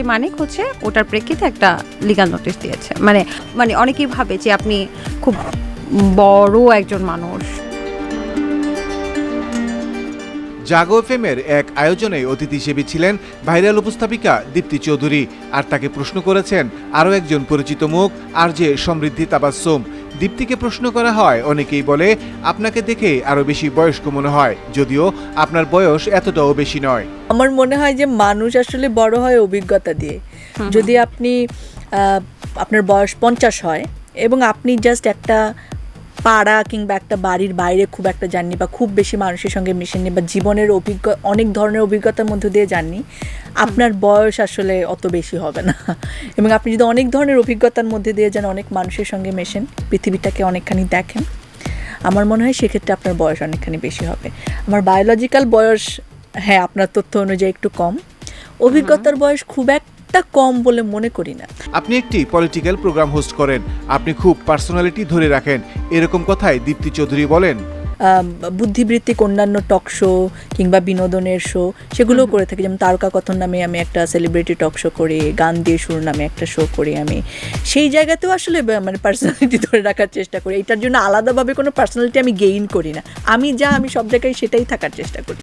মানিক হচ্ছে ওটার প্রেক্ষিতে একটা লিগাল নোটিশ দিয়েছে। মানে মানে অনেকেই ভাবে যে আপনি খুব বড় একজন মানুষ। জাগো এফএমের এক আয়োজনে অতিথি হিসেবে ছিলেন ভাইরাল উপস্থাপিকা দীপ্তি চৌধুরী। আর তাকে প্রশ্ন করেছেন, আরও একজন পরিচিত মুখ, আর যে সমৃদ্ধি তাবাসুম দীপ্তিকে প্রশ্ন করা হয় অনেকেই বলে আপনাকে দেখে আরও বেশি বয়স্ক মনে হয় যদিও আপনার বয়স এতটাও বেশি নয়। আমার মনে হয় যে মানুষ আসলে বড় হয় অভিজ্ঞতা দিয়ে। যদি আপনি আহ, আপনার বয়স পঞ্চাশ হয় এবং আপনি জাস্ট একটা পাড়া কিংবা একটা বাড়ির বাইরে খুব একটা যাননি বা খুব বেশি মানুষের সঙ্গে মিশেননি বা জীবনের অভিজ্ঞ অনেক ধরনের অভিজ্ঞতার মধ্য দিয়ে যাননি আপনার বয়স আসলে অত বেশি হবে না। এবং আপনি যদি অনেক ধরনের অভিজ্ঞতার মধ্যে দিয়ে যান অনেক মানুষের সঙ্গে মেশেন পৃথিবীটাকে অনেকখানি দেখেন আমার মনে হয় সেক্ষেত্রে আপনার বয়স অনেকখানি বেশি হবে। আমার বায়োলজিক্যাল বয়স হ্যাঁ আপনার তথ্য অনুযায়ী একটু কম। অভিজ্ঞতার বয়স খুব একটা কম বলে মনে করি না। আপনি একটি পলিটিক্যাল প্রোগ্রাম হোস্ট করেন। আপনি খুব পার্সোনালিটি ধরে রাখেন। এরকম কথাই দীপ্তি চৌধুরী বলেন। বুদ্ধিবৃত্তিক অন্যান্য টক শো কিংবা বিনোদনের শো সেগুলোও করে থাকি। যেমন তারকা কথন নামে আমি একটা সেলিব্রিটি টক শো করি গান দিয়ে শুরু নামে একটা শো করি আমি। সেই জায়গাতেও আসলে মানে পার্সোনালিটি ধরে রাখার চেষ্টা করি। এটার জন্য আলাদাভাবে কোনো পার্সোনালিটি আমি গেইন করি না। আমি যা আমি সব জায়গায় সেটাই থাকার চেষ্টা করি।